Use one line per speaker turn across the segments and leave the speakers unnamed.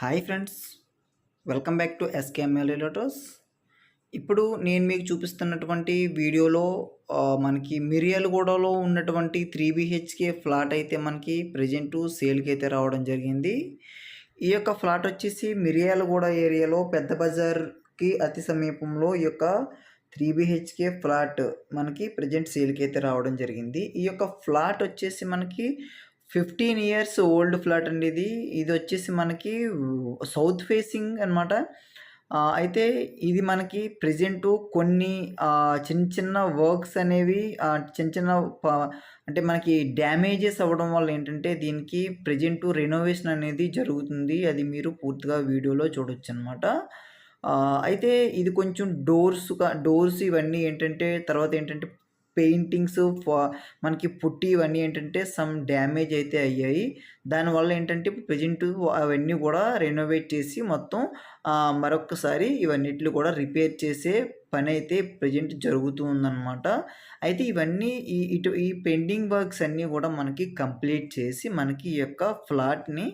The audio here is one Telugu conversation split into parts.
Hi friends welcome back to SKML realtors ఇప్పుడు నేను మీకు చూపిస్తున్నటువంటి వీడియోలో మనకి మిరియాలగూడలో ఉన్నటువంటి త్రీ బిహెచ్కే ఫ్లాట్ అయితే మనకి ప్రజెంట్ సేల్కి అయితే రావడం జరిగింది. ఈ యొక్క ఫ్లాట్ వచ్చేసి మిరియాలగూడ ఏరియాలో పెద్ద బజార్కి అతి సమీపంలో ఈ యొక్క త్రీ బిహెచ్కే ఫ్లాట్ మనకి ప్రజెంట్ సేల్కి అయితే రావడం జరిగింది. ఈ యొక్క ఫ్లాట్ వచ్చేసి మనకి ఫిఫ్టీన్ ఇయర్స్ ఓల్డ్ ఫ్లాట్ అండి ఇది. ఇది వచ్చేసి మనకి సౌత్ ఫేసింగ్ అనమాట అయితే ఇది మనకి ప్రజెంట్ కొన్ని చిన్న చిన్న వర్క్స్ అనేవి చిన్న చిన్న అంటే మనకి డ్యామేజెస్ అవ్వడం వల్ల ఏంటంటే దీనికి ప్రజెంట్ రెనోవేషన్ అనేది జరుగుతుంది. అది మీరు పూర్తిగా వీడియోలో చూడొచ్చు అనమాట అయితే ఇది కొంచెం డోర్స్ డోర్స్ ఇవన్నీ ఏంటంటే తర్వాత ఏంటంటే పెయింటింగ్స్ మనకి పుట్టి ఇవన్నీ ఏంటంటే సమ్ డ్యామేజ్ అయితే అయ్యాయి. దానివల్ల ఏంటంటే ప్రజెంట్ అవన్నీ కూడా రెనోవేట్ చేసి మొత్తం మరొకసారి ఇవన్నిటిని కూడా రిపేర్ చేసే పని అయితే ప్రజెంట్ జరుగుతూ ఉందన్నమాట. అయితే ఇవన్నీ ఈ ఇటు ఈ పెండింగ్ వర్క్స్ అన్నీ కూడా మనకి కంప్లీట్ చేసి మనకి ఈ యొక్క ఫ్లాట్ని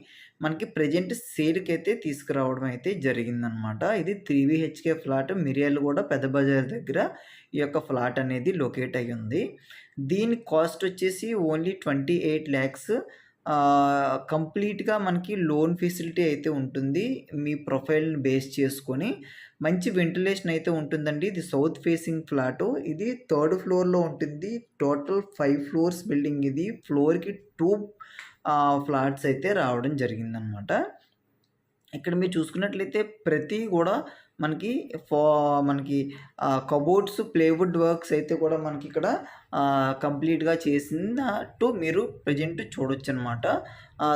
మనకి ప్రజెంట్ సేల్కి అయితే తీసుకురావడం అయితే జరిగిందనమాట ఇది త్రీ బిహెచ్కే ఫ్లాట్ మిరియాలు కూడా పెద్ద బజార్ దగ్గర ఈ యొక్క ఫ్లాట్ అనేది లొకేట్ అయ్యింది. దీని కాస్ట్ వచ్చేసి ఓన్లీ ట్వంటీ ఎయిట్ ల్యాక్స్. కంప్లీట్గా మనకి లోన్ ఫెసిలిటీ అయితే ఉంటుంది. మీ ప్రొఫైల్ని బేస్ చేసుకొని మంచి వెంటిలేషన్ అయితే ఉంటుందండి. ఇది సౌత్ ఫేసింగ్ ఫ్లాట్. ఇది థర్డ్ ఫ్లోర్లో ఉంటుంది. టోటల్ ఫైవ్ ఫ్లోర్స్ బిల్డింగ్ ఇది. ఫ్లోర్కి టూ ఫ్లాట్స్ అయితే రావడం జరిగిందనమాట. ఇక్కడ మీరు చూసుకున్నట్లయితే ప్రతి కూడా మనకి ఫా మనకి కబోర్డ్స్ ప్లేవుడ్ వర్క్స్ అయితే కూడా మనకి ఇక్కడ కంప్లీట్గా చేసినట్టు మీరు ప్రజెంట్ చూడొచ్చు అనమాట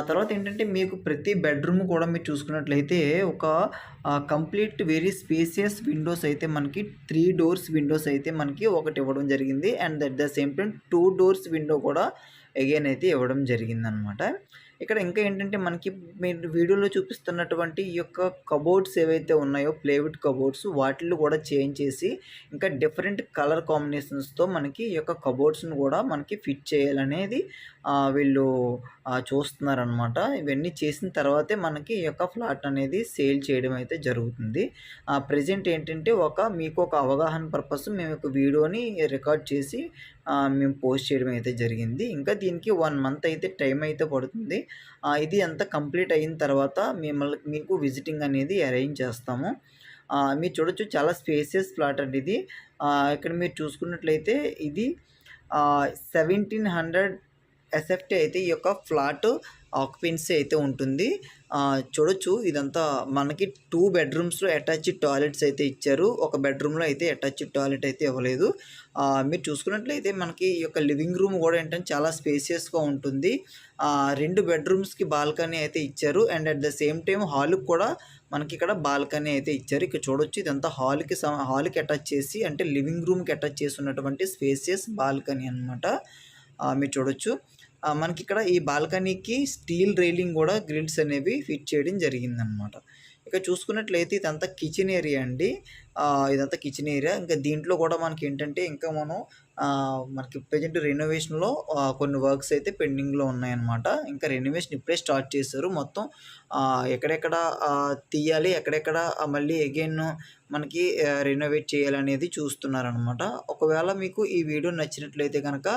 తర్వాత ఏంటంటే మీకు ప్రతి బెడ్రూమ్ కూడా మీరు చూసుకున్నట్లయితే ఒక కంప్లీట్ వెరీ స్పేసియస్ విండోస్ అయితే మనకి త్రీ డోర్స్ విండోస్ అయితే మనకి ఒకటి ఇవ్వడం జరిగింది. And at the same time two doors window కూడా అగైన్ అయితే ఇవ్వడం జరిగిందనమాట. ఇక్కడ ఇంకా ఏంటంటే మనకి మీరు వీడియోలో చూపిస్తున్నటువంటి ఈ యొక్క కబోర్డ్స్ ఏవైతే ఉన్నాయో ప్లేవుడ్ కబోర్డ్స్ వాటిల్లో కూడా చేంజ్ చేసి ఇంకా డిఫరెంట్ కలర్ కాంబినేషన్స్తో మనకి ఈ యొక్క కబోర్డ్స్ని కూడా మనకి ఫిట్ చేయాలనేది వీళ్ళు చూస్తున్నారనమాట ఇవన్నీ చేసిన తర్వాతే మనకి ఈ యొక్క ఫ్లాట్ అనేది సేల్ చేయడం అయితే జరుగుతుంది. ప్రజెంట్ ఏంటంటే ఒక మీకు ఒక అవగాహన పర్పస్ మేము ఒక వీడియోని రికార్డ్ చేసి మేము పోస్ట్ చేయడం అయితే జరిగింది. ఇంకా దీనికి వన్ మంత్ అయితే టైం అయితే పడుతుంది. ఇది అంతా కంప్లీట్ అయిన తర్వాత మిమ్మల్ని మీకు విజిటింగ్ అనేది అరేంజ్ చేస్తాము. మీరు చూడొచ్చు చాలా స్పేసియస్ ఫ్లాట్ అండి ఇది. ఇక్కడ మీరు చూసుకున్నట్లయితే ఇది సెవెంటీన్ హండ్రెడ్ ఎస్ఎఫ్టీ అయితే ఈ యొక్క ఫ్లాట్ ఆక్యుపెన్సీ అయితే ఉంటుంది. చూడొచ్చు. ఇదంతా మనకి టూ బెడ్రూమ్స్లో అటాచ్డ్ టాయిలెట్స్ అయితే ఇచ్చారు. ఒక బెడ్రూమ్లో అయితే అటాచ్డ్ టాయిలెట్ అయితే ఇవ్వలేదు. మీరు చూసుకున్నట్లయితే మనకి ఈ యొక్క లివింగ్ రూమ్ కూడా ఏంటంటే చాలా స్పేసియస్గా ఉంటుంది. రెండు బెడ్రూమ్స్కి బాల్కనీ అయితే ఇచ్చారు. And at the same time హాల్కి కూడా మనకి ఇక్కడ బాల్కనీ అయితే ఇచ్చారు. ఇక్కడ చూడొచ్చు ఇదంతా హాల్కి సమ హాల్కి అటాచ్ చేసి అంటే లివింగ్ రూమ్కి అటాచ్ చేసి ఉన్నటువంటి స్పేసియస్ బాల్కనీ అనమాట మీరు చూడొచ్చు. మనకి ఇక్కడ ఈ బాల్కనీకి స్టీల్ రైలింగ్ కూడా గ్రిల్స్ అనేవి ఫిట్ చేయడం జరిగిందనమాట ఇక చూసుకున్నట్లయితే ఇదంతా కిచెన్ ఏరియా అండి. ఇదంతా కిచెన్ ఏరియా. ఇంకా దీంట్లో కూడా మనకి ఏంటంటే ఇంకా మనం మనకి ప్రజెంట్ రెనోవేషన్లో కొన్ని వర్క్స్ అయితే పెండింగ్లో ఉన్నాయన్నమాట. ఇంకా రెనోవేషన్ ఇప్పుడే స్టార్ట్ చేశారు. మొత్తం ఎక్కడెక్కడ తీయాలి ఎక్కడెక్కడ మళ్ళీ అగైన్ మనకి రెనోవేట్ చేయాలనేది చూస్తున్నారనమాట ఒకవేళ మీకు ఈ వీడియో నచ్చినట్లయితే కనుక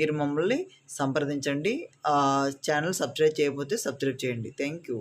మీరు మమ్మల్ని సంప్రదించండి. ఛానల్ సబ్స్క్రైబ్ చేయకపోతే సబ్స్క్రైబ్ చేయండి. Thank you